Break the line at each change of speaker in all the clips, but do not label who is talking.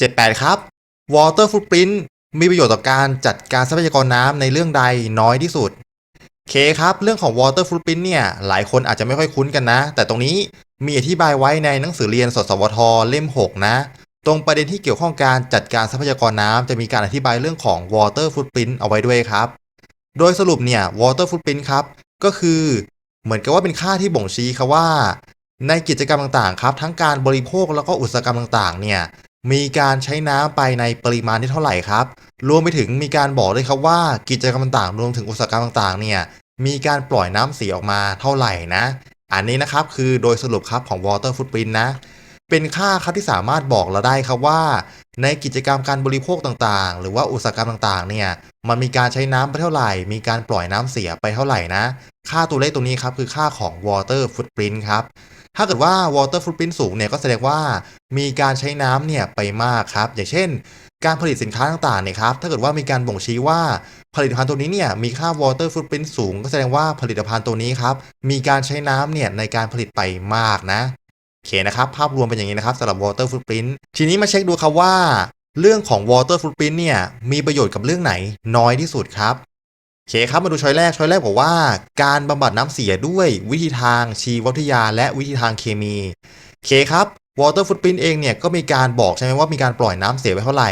78 ครับ Water Footprint มีประโยชน์ต่อการจัดการทรัพยากรน้ำในเรื่องใดน้อยที่สุดเคครับ เรื่องของ Water Footprint เนี่ย หลายคนอาจจะไม่ค่อยคุ้นกันนะ แต่ตรงนี้มีอธิบายไว้ในหนังสือเรียนสสวท เล่ม 6 นะ ตรงประเด็นที่เกี่ยวข้องการจัดการทรัพยากรน้ำจะมีการอธิบายเรื่องของ Water Footprint เอาไว้ด้วยครับ โดยสรุปเนี่ย Water Footprint ครับ ก็คือเหมือนกับว่าเป็นค่าที่บ่งชี้ครับว่า ในกิจกรรมต่างๆ ครับ ทั้งการบริโภคแล้วก็อุตสาหกรรมต่างๆ เนี่ย มีการใช้น้ำไปในปริมาณที่เท่าไหร่ครับ รวมไปถึงมีการบอกด้วยครับว่ากิจกรรมต่างๆ รวมถึงอุตสาหกรรมต่างๆ เนี่ยมีการปล่อยน้ำเสียออกมาเท่าไหร่นะ อันนี้นะครับคือโดยสรุปครับของ water footprint นะ เป็นค่าครับที่สามารถบอกเราได้ครับว่า ในกิจกรรมการบริโภคต่างๆ หรือว่าอุตสาหกรรมต่างๆ เนี่ยมันมีการใช้น้ำไปเท่าไหร่ มีการปล่อยน้ำเสียไปเท่าไหร่นะ ค่าตัวเลขตัวนี้ครับคือค่าของ water footprint ครับ ถ้าเกิดว่า water footprint สูงเนี่ยก็แสดงว่ามีการใช้น้ำเนี่ยไปมากครับ อย่างเช่น การผลิตสินค้าต่างๆเนี่ยครับ ถ้าเกิดว่ามีการบ่งชี้ว่าผลิตภัณฑ์ตัวนี้เนี่ยมีค่า water footprint สูง ก็แสดงว่าผลิตภัณฑ์ตัวนี้ครับมีการใช้น้ำเนี่ยในการผลิตไปมากนะโอเคนะครับภาพรวมเป็นอย่างนี้นะครับสำหรับ water footprint ทีนี้มาเช็คดูครับว่าเรื่องของ water footprint เนี่ยมีประโยชน์กับเรื่องไหนน้อยที่สุดครับ เคครับมาดูช้อยแรกช้อยแรกบอกว่า การบำบัดน้ำเสียด้วยวิธีทางชีววิทยา และวิธีทางเคมีเคครับ Water Footprint เองเนี่ยก็มีการบอกใช่ไหมว่ามีการปล่อยน้ำเสียไปเท่าไหร่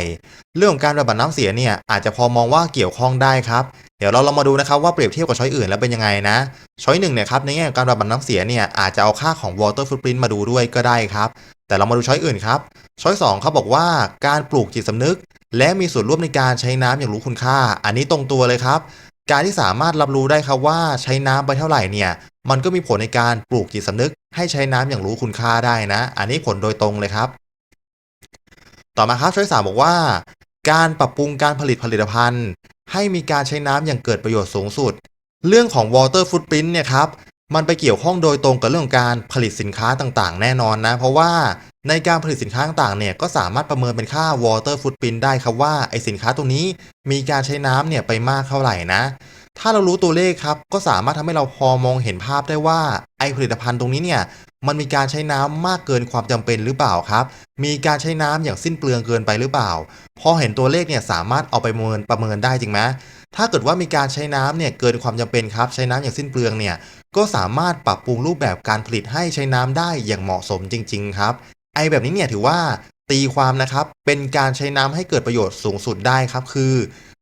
เรื่องของการบำบัดน้ำเสียเนี่ยอาจจะพอมองว่าเกี่ยวข้องได้ครับ เดี๋ยวเราลองมาดูนะครับว่าเปรียบเทียบกับช้อยอื่นแล้วเป็นยังไงนะ ช้อยหนึ่งเนี่ยครับในแง่ของการบำบัดน้ำเสียเนี่ยอาจจะเอาค่าของ Water Footprint มาดูด้วยก็ได้ครับ แต่เรามาดูช้อยอื่นครับ ช้อยสองเขาบอกว่าการปลูกจิตสำนึก และมีส่วนร่วมในการใช้น้ำอย่างรู้คุณค่า อันนี้ตรงตัวเลยครับ การที่สามารถรับรู้ได้ครับว่าใช้น้ำไปเท่าไหร่เนี่ย มันก็มีผลในการปลูกจิตสำนึก ให้ใช้น้ำอย่างรู้คุณค่าได้นะ อันนี้ผลโดยตรงเลยครับ ต่อมาครับช้อยสามบอกว่า การปรับปรุงการผลิตผลิตภัณฑ์ ให้มีการใช้น้ำอย่างเกิดประโยชน์สูงสุด เรื่องของ water footprint เนี่ยครับ มันไปเกี่ยวข้องโดยตรงกับเรื่องการผลิตสินค้าต่างๆ แน่นอนนะ เพราะว่าในการผลิตสินค้าต่างๆเนี่ยก็สามารถประเมินเป็นค่า water footprint ได้ครับว่าไอสินค้าตัวนี้มีการใช้น้ำเนี่ยไปมากเท่าไหร่นะ ถ้าเรารู้ตัวเลขครับก็สามารถทำให้เราพอมองเห็นภาพได้ว่าไอผลิตภัณฑ์ตรงนี้เนี่ยมันมีการใช้น้ำมากเกินความจำเป็นหรือเปล่าครับ มีการใช้น้ำอย่างสิ้นเปลืองเกินไปหรือเปล่า พอเห็นตัวเลขเนี่ยสามารถเอาไปประเมินประเมินได้จริงไหม ถ้าเกิดว่ามีการใช้น้ำเนี่ยเกินความจำเป็นครับใช้น้ำอย่างสิ้นเปลืองเนี่ยก็สามารถปรับปรุงรูปแบบการผลิตให้ใช้น้ำได้อย่างเหมาะสมจริง ๆ ครับ ไอแบบนี้เนี่ยถือว่าตีความนะครับเป็นการใช้น้ำให้เกิดประโยชน์สูงสุดได้ครับคือ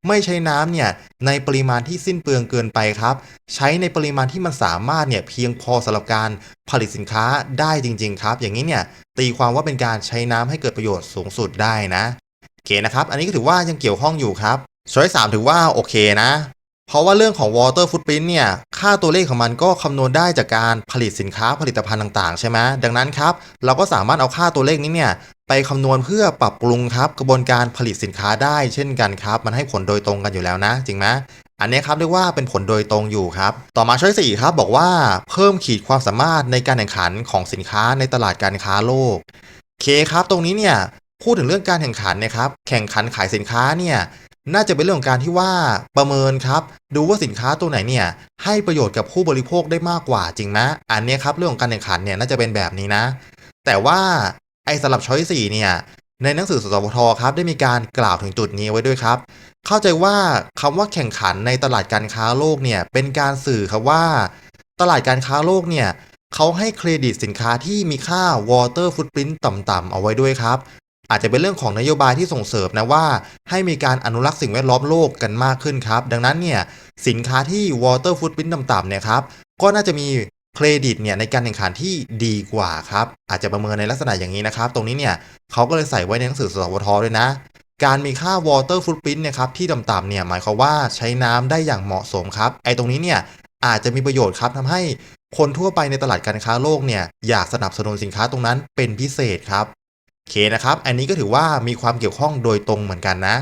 ไม่ใช้น้ำเนี่ยในปริมาณที่สิ้นเปลืองเกินไปครับ ใช้ในปริมาณที่มันสามารถเนี่ยเพียงพอสำหรับการผลิตสินค้าได้จริง ๆ ครับ อย่างนี้เนี่ยตีความว่าเป็นการใช้น้ำให้เกิดประโยชน์สูงสุดได้นะโอเคนะครับ อันนี้ก็ถือว่ายังเกี่ยวข้องอยู่ครับ ช้อยสามถือว่าโอเคนะ เพราะว่าเรื่องของ water footprint เนี่ย ค่าตัวเลขของมันก็คำนวณได้จากการผลิตสินค้าผลิตภัณฑ์ต่างๆ ใช่ไหมดังนั้นครับ เราก็สามารถเอาค่าตัวเลขนี้เนี่ย ไปคำนวณเพื่อปรับปรุงครับ กระบวนการผลิตสินค้าได้เช่นกันครับ มันให้ผลโดยตรงกันอยู่แล้วนะ จริงไหมอันนี้ครับเรียกว่าเป็นผลโดยตรงอยู่ครับ ต่อมาช้อยสี่ครับบอกว่าเพิ่มขีดความสามารถในการแข่งขันของสินค้าในตลาดการค้าโลกเคครับ ตรงนี้เนี่ยพูดถึงเรื่องการแข่งขันนะครับ แข่งขันขายสินค้าเนี่ย น่าจะเป็นเรื่องของการที่ว่าประเมินครับ ดูว่าสินค้าตัวไหนเนี่ยให้ประโยชน์กับผู้บริโภคได้มากกว่าจริงไหมอันนี้ครับเรื่องของการแข่งขันเนี่ยน่าจะเป็นแบบนี้นะ แต่ว่าไอ้สำหรับช้อยสี่เนี่ยในหนังสือสสวทครับได้มีการกล่าวถึงจุดนี้ไว้ด้วยครับ เข้าใจว่าคำว่าแข่งขันในตลาดการค้าโลกเนี่ยเป็นการสื่อครับว่า ตลาดการค้าโลกเนี่ยเขาให้เครดิตสินค้าที่มีค่า water footprint ต่ำๆเอาไว้ด้วยครับ อาจจะเป็นเรื่องของนโยบายที่ส่งเสริมนะว่า ให้มีการอนุรักษ์สิ่งแวดล้อมโลกกันมากขึ้นครับ ดังนั้นเนี่ยสินค้าที่ water footprint ต่ำๆเนี่ยครับก็น่าจะมีเครดิตเนี่ยในการแข่งขันที่ดีกว่าครับอาจจะประเมินในลักษณะอย่างนี้นะครับ ตรงนี้เนี่ยเขาก็เลยใส่ไว้ในหนังสือสวทด้วยนะ การมีค่า water footprint เนี่ยครับที่ต่ำๆเนี่ยหมายความว่าใช้น้ำได้อย่างเหมาะสมครับ ไอ้ตรงนี้เนี่ยอาจจะมีประโยชน์ครับทำให้คนทั่วไปในตลาดการค้าโลกเนี่ยอยากสนับสนุนสินค้าตรงนั้นเป็นพิเศษครับ โอเคนะครับ อันนี้ก็ถือว่ามีความเกี่ยวข้องโดยตรงเหมือนกันนะ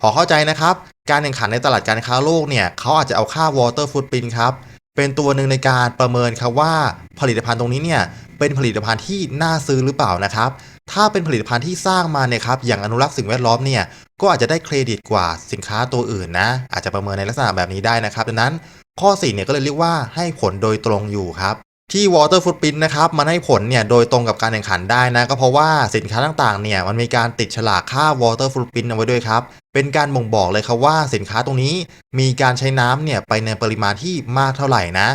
พอเข้าใจนะครับ การแข่งขันในตลาดการค้าโลกเนี่ยเขาอาจจะเอาค่า water footprint ครับเป็นตัวหนึ่งในการประเมินครับว่าผลิตภัณฑ์ตรงนี้เนี่ยเป็นผลิตภัณฑ์ที่น่าซื้อหรือเปล่านะครับ ถ้าเป็นผลิตภัณฑ์ที่สร้างมาเนี่ยครับอย่างอนุรักษ์สิ่งแวดล้อมเนี่ยก็อาจจะได้เครดิตกว่าสินค้าตัวอื่นนะ อาจจะประเมินในลักษณะแบบนี้ได้นะครับ ดังนั้นข้อ4เนี่ยก็เลยเรียกว่าให้ผลโดยตรงอยู่ครับ ที่ Water Footprint นะครับมันให้ผลเนี่ยโดยตรงกับการแข่งขันได้นะ ก็เพราะว่าสินค้าต่างๆเนี่ยมันมีการติดฉลากค่า Water Footprint เอาไว้ด้วยครับ เป็นการบ่งบอกเลยครับว่าสินค้าตรงนี้มีการใช้น้ำเนี่ยไปในปริมาณที่มากเท่าไหร่นะ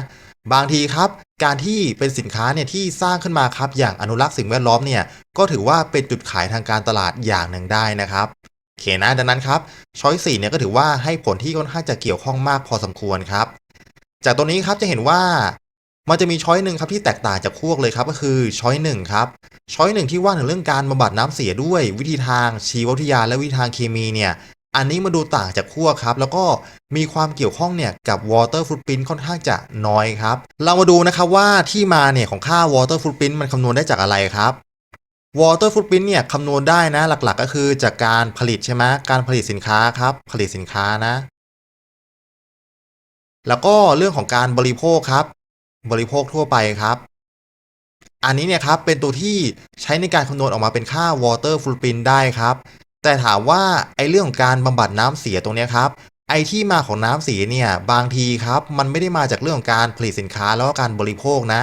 บางทีครับ การที่เป็นสินค้าเนี่ยที่สร้างขึ้นมาครับอย่างอนุรักษ์สิ่งแวดล้อมเนี่ยก็ถือว่าเป็นจุดขายทางการตลาดอย่างหนึ่งได้นะครับโอเคนะดังนั้นครับช้อยสี่เนี่ยก็ถือว่าให้ผลที่ค่อนข้างจะเกี่ยวข้องมากพอสมควรครับจากตัวนี้ครับจะเห็นว่า มันจะมีช้อยหนึ่งครับที่แตกต่างจากพวกเลยครับก็คือช้อยหนึ่งครับช้อยหนึ่งที่ว่าถึงเรื่องการบำบัดน้ำเสียด้วยวิธีทางชีววิทยาและวิธีทางเคมีเนี่ยอันนี้มาดูต่างจากพวครับ แล้วก็มีความเกี่ยวข้องเนี่ยกับ water footprint ค่อนข้างจะน้อยครับ เรามาดูนะครับว่าที่มาเนี่ยของค่า water footprint มันคำนวณได้จากอะไรครับ water footprint เนี่ยคำนวณได้นะหลักๆ ก็คือจากการผลิตใช่ไหมการผลิตสินค้าครับ ผลิตสินค้านะ แล้วก็เรื่องของการบริโภคครับ บริโภคทั่วไปครับ อันนี้เนี่ยครับเป็นตัวที่ใช้ในการคำนวณออกมาเป็นค่า water footprint ได้ครับ แต่ถามว่าไอ้เรื่องของการบำบัดน้ำเสียตรงนี้ครับไอ้ที่มาของน้ำเสียเนี่ยบางทีครับมันไม่ได้มาจากเรื่องของการผลิตสินค้าแล้วก็การบริโภคนะ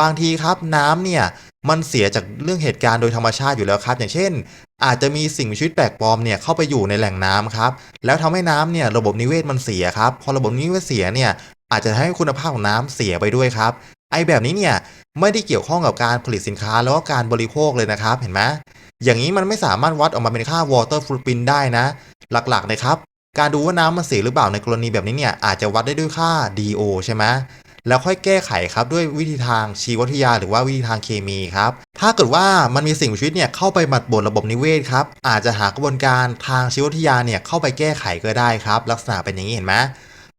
บางทีครับน้ำเนี่ยมันเสียจากเรื่องเหตุการณ์โดยธรรมชาติอยู่แล้วครับ อย่างเช่น อาจจะมีสิ่งมีชีวิตแปลกปลอมเนี่ยเข้าไปอยู่ในแหล่งน้ำครับแล้วทำให้น้ำเนี่ยระบบนิเวศมันเสียครับ พอระบบนิเวศเสียเนี่ย อาจจะทำให้คุณภาพของน้ำเสียไปด้วยครับ ไอแบบนี้เนี่ยไม่ได้เกี่ยวข้องกับการผลิตสินค้าแล้วก็การบริโภคเลยนะครับ เห็นไหมอย่างนี้มันไม่สามารถวัดออกมาเป็นค่า water footprint ได้นะ หลักๆนะครับ การดูว่าน้ำมันเสียหรือเปล่าในกรณีแบบนี้เนี่ยอาจจะวัดได้ด้วยค่า DO ใช่ไหมแล้วค่อยแก้ไขครับด้วยวิธีทางชีววิทยา หรือว่าวิธีทางเคมีครับ ถ้าเกิดว่ามันมีสิ่งมีชีวิตเนี่ยเข้าไปหมัดบนระบบนิเวศครับอาจจะหากระบวนการทางชีววิทยาเนี่ยเข้าไปแก้ไขก็ได้ครับ ลักษณะเป็นอย่างนี้เห็นไหม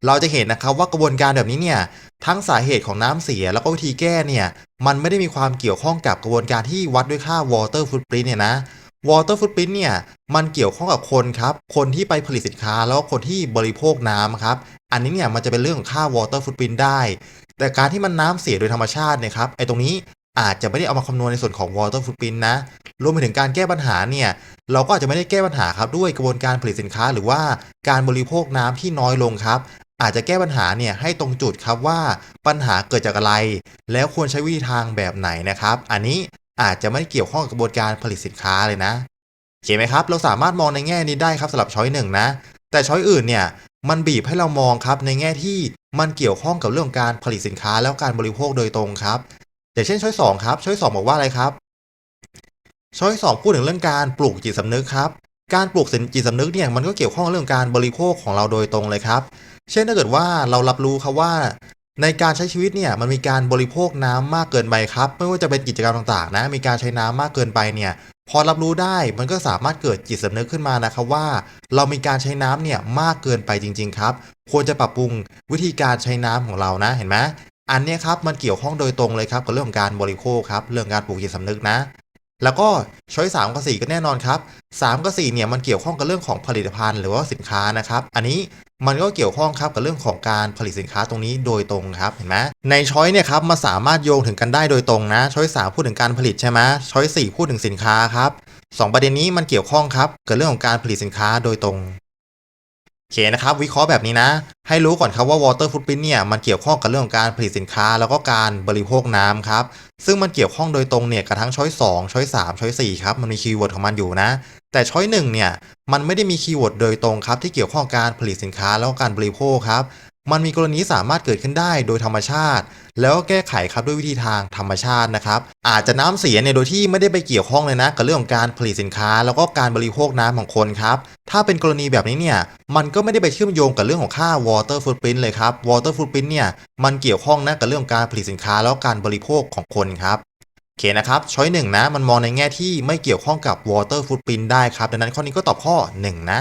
เราจะเห็นนะครับว่ากระบวนการแบบนี้เนี่ยทั้งสาเหตุของน้ำเสียแล้วก็วิธีแก้เนี่ยมันไม่ได้มีความเกี่ยวข้องกับกระบวนการที่วัดด้วยค่า water footprint เนี่ยนะ water footprint เนี่ยมันเกี่ยวข้องกับคนครับ คนที่ไปผลิตสินค้าแล้วก็คนที่บริโภคน้ำครับ อันนี้เนี่ยมันจะเป็นเรื่องของค่า water footprint ได้ แต่การที่มันน้ำเสียโดยธรรมชาติเนี่ยครับไอ้ตรงนี้อาจจะไม่ได้เอามาคำนวณในส่วนของ water footprint นะรวมไปถึงการแก้ปัญหาเนี่ยเราก็อาจจะไม่ได้แก้ปัญหาครับด้วยกระบวนการผลิตสินค้า หรือว่าการบริโภคน้ำที่น้อยลงครับ อาจจะแก้ปัญหาเนี่ยให้ตรงจุดครับว่าปัญหาเกิดจากอะไร แล้วควรใช้วิธีทางแบบไหนนะครับ อันนี้อาจจะไม่ได้เกี่ยวข้องกับกระบวนการผลิตสินค้าเลยนะโอเคไหมครับ เราสามารถมองในแง่นี้ได้ครับสำหรับช้อยหนึ่งนะ แต่ช้อยอื่นเนี่ยมันบีบให้เรามองครับในแง่ที่มันเกี่ยวข้องกับเรื่องการผลิตสินค้าแล้วการบริโภคโดยตรงครับอย่างเช่นช้อยสองครับช้อยสองบอกว่าอะไรครับช้อยสองพูดถึงเรื่องการปลูกจิตสำนึกครับการปลูกจิตสำนึกเนี่ยมันก็เกี่ยวข้องกับเรื่องการบริโภคของเราโดยตรงเลยครับ เช่นถ้าเกิดว่าเรารับรู้ครับว่า ในการใช้ชีวิตเนี่ยมันมีการบริโภคน้ำมากเกินไปครับ ไม่ว่าจะเป็นกิจกรรมต่างๆ นะ มีการใช้น้ำมากเกินไปเนี่ยพอรับรู้ได้มันก็สามารถเกิดจิตสำนึกขึ้นมานะครับว่า เรามีการใช้น้ำเนี่ยมากเกินไปจริง ๆ ครับ ควรจะปรับปรุงวิธีการใช้น้ำของเรานะเห็นไหมอันนี้ครับมันเกี่ยวข้องโดยตรงเลยครับกับเรื่องของการบริโภคครับเรื่องการปลูกจิตสำนึกนะ แล้วก็ช้อยสามกับสี่ก็แน่นอนครับสามกับสี่เนี่ยมันเกี่ยวข้องกับเรื่องของผลิตภัณฑ์หรือว่าสินค้านะครับอันนี้มันก็เกี่ยวข้องครับกับเรื่องของการผลิตสินค้าตรงนี้โดยตรงครับเห็นไหมในช้อยเนี่ยครับมันสามารถโยงถึงกันได้โดยตรงนะช้อยสามพูดถึงการผลิตใช่ไหมช้อยสี่พูดถึงสินค้าครับสองประเด็นนี้มันเกี่ยวข้องครับกับเรื่องของการผลิตสินค้าโดยตรงโอเคนะครับวิเคราะห์แบบนี้นะ ให้รู้ก่อนครับว่า water footprint เนี่ยมันเกี่ยวข้องกับเรื่องของการผลิตสินค้า แล้วก็การบริโภคน้ำครับ ซึ่งมันเกี่ยวข้องโดยตรงเนี่ยกับทั้งช้อย2ช้อย3ช้อย4ครับมันมีคีย์เวิร์ดของมันอยู่นะ แต่ช้อย1เนี่ยมันไม่ได้มีคีย์เวิร์ดโดยตรงครับที่เกี่ยวข้องการผลิตสินค้าแล้วก็การบริโภคครับ มันมีกรณีสามารถเกิดขึ้นได้โดยธรรมชาติ แล้วก็แก้ไขครับด้วยวิธีทางธรรมชาตินะครับ อาจจะน้ำเสียเนี่ยโดยที่ไม่ได้ไปเกี่ยวข้องเลยนะ กับเรื่องของการผลิตสินค้า แล้วก็การบริโภคน้ำของคนครับ ถ้าเป็นกรณีแบบนี้เนี่ย มันก็ไม่ได้ไปเชื่อมโยงกับเรื่องของค่า water footprint เลยครับ water footprint เนี่ย มันเกี่ยวข้องนะกับเรื่องการผลิตสินค้า แล้วก็การบริโภคของคนครับโอเคนะครับ ช้อยหนึ่งนะ มันมองในแง่ที่ไม่เกี่ยวข้องกับ water footprint ได้ครับ ดังนั้นข้อนี้ก็ตอบข้อ 1 นะ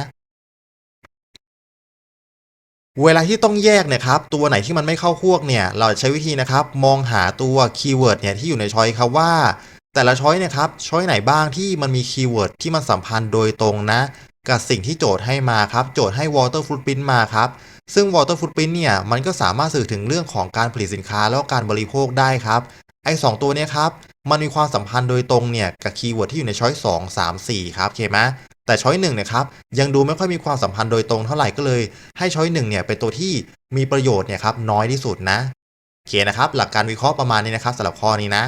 เวลาที่ต้องแยกเนี่ยครับตัวไหนที่มันไม่เข้าพวกเนี่ยเราใช้วิธีนะครับมองหาตัวคีย์เวิร์ดเนี่ยที่อยู่ในช้อยครับว่า แต่ละช้อยเนี่ยครับช้อยไหนบ้างที่มันมีคีย์เวิร์ดที่มันสัมพันธ์โดยตรงนะ กับสิ่งที่โจทย์ให้มาครับโจทย์ให้ water footprint มาครับ ซึ่ง water footprint เนี่ยมันก็สามารถสื่อถึงเรื่องของการผลิตสินค้าแล้วการบริโภคได้ครับไอ้สองตัวเนี้ครับมันมีความสัมพันธ์โดยตรงเนี่ยกับคีย์เวิร์ดที่อยู่ในช้อย2 3 4ครับโอเคไหม แต่ช้อยหนึ่งเนี่ยครับยังดูไม่ค่อยมีความสัมพันธ์โดยตรงเท่าไหร่ก็เลย ให้ช้อยหนึ่งเนี่ยเป็นตัวที่มีประโยชน์เนี่ยครับน้อยที่สุดนะโอเคนะครับ หลักการวิเคราะห์ประมาณนี้นะครับสำหรับข้อนี้นะ